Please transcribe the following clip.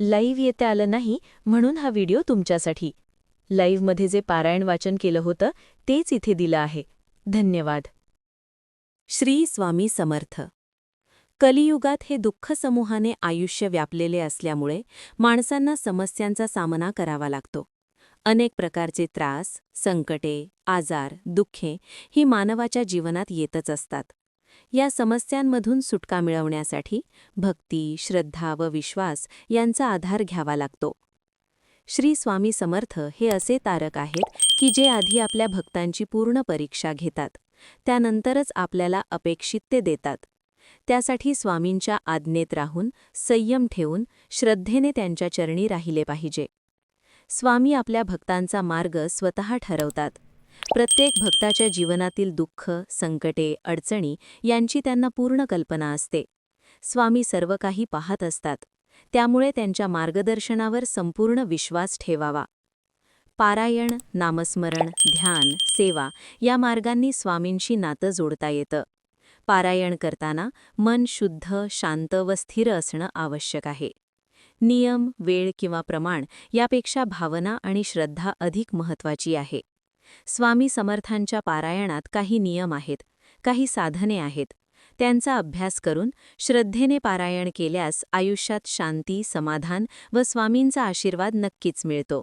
Live येता आलं नाही म्हणून हा व्हिडिओ तुमच्यासाठी. लाईव्हमध्ये जे पारायण वाचन केलं होतं तेच इथे दिलं आहे. धन्यवाद. श्री स्वामी समर्थ. कलियुगात हे दुःखसमूहाने आयुष्य व्यापलेले असल्यामुळे माणसांना समस्यांचा सामना करावा लागतो. अनेक प्रकारचे त्रास संकटे आजार दुःखे ही मानवाच्या जीवनात येतच असतात. या समस्यांमधून सुटका मिळवण्यासाठी भक्ती श्रद्धा व विश्वास यांचा आधार घ्यावा लागतो. श्री स्वामी समर्थ हे असे तारक आहेत की जे आधी आपल्या भक्तांची पूर्ण परीक्षा घेतात त्यानंतरच आपल्याला अपेक्षित ते देतात. त्यासाठी स्वामींच्या आज्ञेत राहून संयम ठेवून श्रद्धेने त्यांच्या चरणी राहिले पाहिजे. स्वामी आपल्या भक्तांचा मार्ग स्वतः ठरवतात. प्रत्येक भक्ताच्या जीवनातील दुःख संकटे अडचणी यांची त्यांना पूर्ण कल्पना असते. स्वामी सर्व काही पाहत असतात. त्यामुळे त्यांच्या मार्गदर्शनावर संपूर्ण विश्वास ठेवावा. पारायण नामस्मरण ध्यान सेवा या मार्गांनी स्वामींशी नातं जोडता येतं. पारायण करताना मन शुद्ध शांत व स्थिर असणं आवश्यक आहे. नियम वेळ किंवा प्रमाण यापेक्षा भावना आणि श्रद्धा अधिक महत्वाची आहे. स्वामी समर्थांच्या पारायणात काही नियम आहेत काही साधने आहेत. त्यांचा अभ्यास करून श्रद्धेने पारायण केल्यास आयुष्यात शांती समाधान व स्वामींचा आशीर्वाद नक्कीच मिळतो.